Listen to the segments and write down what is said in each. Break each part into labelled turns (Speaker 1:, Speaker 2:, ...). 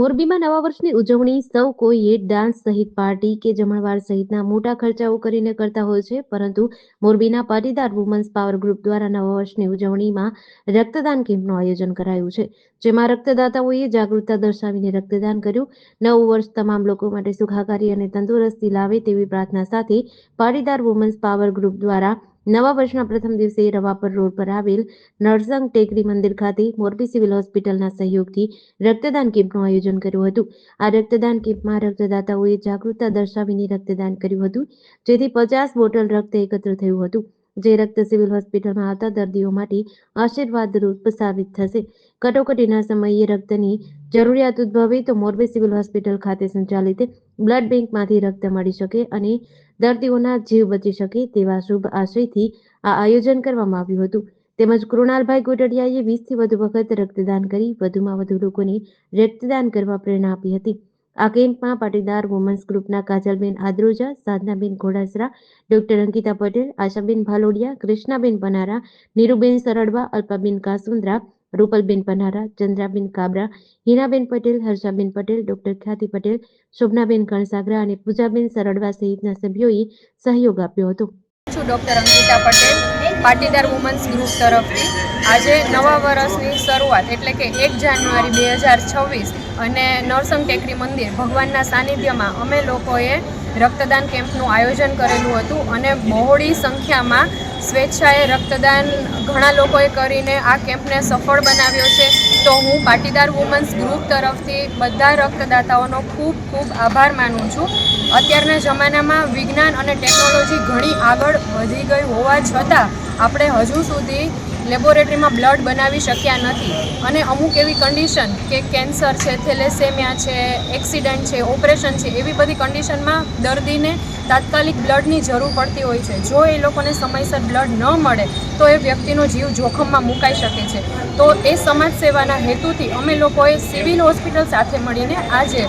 Speaker 1: મોરબીમાં નવા વર્ષની ઉજવણી સૌ કોઈએ ડાન્સ સહિત પાર્ટી કે જમણવાર સહિતના મોટા ખર્ચાઓ કરીને કરતા હોય છે. પરંતુ મોરબીના પાટીદાર વુમન્સ પાવર ગ્રુપ દ્વારા નવા વર્ષની ઉજવણીમાં રક્તદાન કેમ્પનું આયોજન કરાયું છે, જેમાં રક્તદાતાઓએ જાગૃતતા દર્શાવીને રક્તદાન કર્યું. નવું વર્ષ તમામ લોકો માટે સુખાકારી અને તંદુરસ્તી લાવે તેવી પ્રાર્થના સાથે પાટીદાર વુમન્સ પાવર ગ્રુપ દ્વારા નવા વર્ષના પ્રથમ દિવસે રવાપર રોડ પર આવેલ નરસંગ ટેકરી મંદિર ખાતે મોરબી સિવિલ હોસ્પિટલના સહયોગથી રક્તદાન કેમ્પનું આયોજન કર્યું હતું. આ રક્તદાન કેમ્પમાં રક્તદાતાઓએ જાગૃતતા દર્શાવીને રક્તદાન કર્યું હતું, જેથી પચાસ બોટલ રક્ત એકત્ર થયું હતું. જે રક્ત સિવિલ હોસ્પિટલમાં આવતા દર્દીઓ માટે આશીર્વાદરૂપ સાબિત થશે. કટોકટીના સમયે રક્તની જરૂરિયાત ઉદ્ભવે તો મોરબી સિવિલ હોસ્પિટલ ખાતે સંચાલિત બ્લડ બેંકમાંથી રક્ત મળી શકે અને દર્દીઓના જીવ બચી શકે તેવા શુભ આશયથી આ આયોજન કરવામાં આવ્યું હતું. તેમજ કૃણાલભાઈ ગોટડિયાએ વીસથી વધુ વખત રક્તદાન કરી વધુમાં વધુ લોકોને રક્તદાન કરવા પ્રેરણા આપી હતી. આ કેમ્પમાં પાટીદાર વુમન્સ ગ્રુપના કાજલબેન આદ્રોજા, સાધનાબેન ઘોડાસરા ડોક્ટર અંકિતા પટેલ, આશાબેન ભાલોડિયા, કૃષ્ણાબેન પનારા, નીરુબેન સરડવા, અલ્પાબેન કાસુંદ્રા, રૂપલબેન પનારા, ચંદ્રાબેન કાબરા, હિનાબેન પટેલ, હર્ષાબેન પટેલ ડોક્ટર ખ્યાતિ પટેલ, શોભનાબેન કણસાગરા અને પૂજાબેન સરડવા સહિતના સભ્યોએ સહયોગ આપ્યો હતો.
Speaker 2: છું doctor Ankita Patel, Patidar women's group તરફથી. આજે નવા વર્ષની શરૂઆત એટલે કે એક જાન્યુઆરી બે હજાર છવ્વીસ અને નરસંગ ટેકરી મંદિર ભગવાનના સાનિધ્યમાં અમે લોકોએ રક્તદાન કેમ્પનું આયોજન કરેલું હતું અને બહોળી સંખ્યામાં સ્વેચ્છાએ રક્તદાન ઘણા લોકોએ કરીને આ કેમ્પને સફળ બનાવ્યો છે. તો હું પાટીદાર વુમન્સ ગ્રુપ તરફથી બધા રક્તદાતાઓનો ખૂબ ખૂબ આભાર માનું છું. અત્યારના જમાનામાં વિજ્ઞાન અને ટેકનોલોજી ઘણી આગળ વધી ગઈ હોવા છતાં આપણે હજુ સુધી લેબોરેટરીમાં બ્લડ બનાવી શક્યા નથી. અને અમુક એવી કન્ડિશન કે કેન્સર છે, થેલેસેમિયા છે, એક્સિડન્ટ છે, ઓપરેશન છે, એવી બધી કન્ડિશનમાં દર્દીને તાત્કાલિક બ્લડની જરૂર પડતી હોય છે. જો એ લોકોને સમયસર બ્લડ ન મળે, તો એ વ્યક્તિનો જીવ જોખમમાં મુકાઈ શકે છે. તો એ સમાજ સેવાના હેતુથી અમે લોકોએ સિવિલ હોસ્પિટલ સાથે મળીને આજે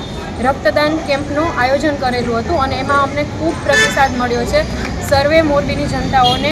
Speaker 2: રક્તદાન કેમ્પનું આયોજન કરેલું હતું અને એમાં અમને ખૂબ પ્રતિસાદ મળ્યો છે. સર્વે મોરબીની જનતાઓને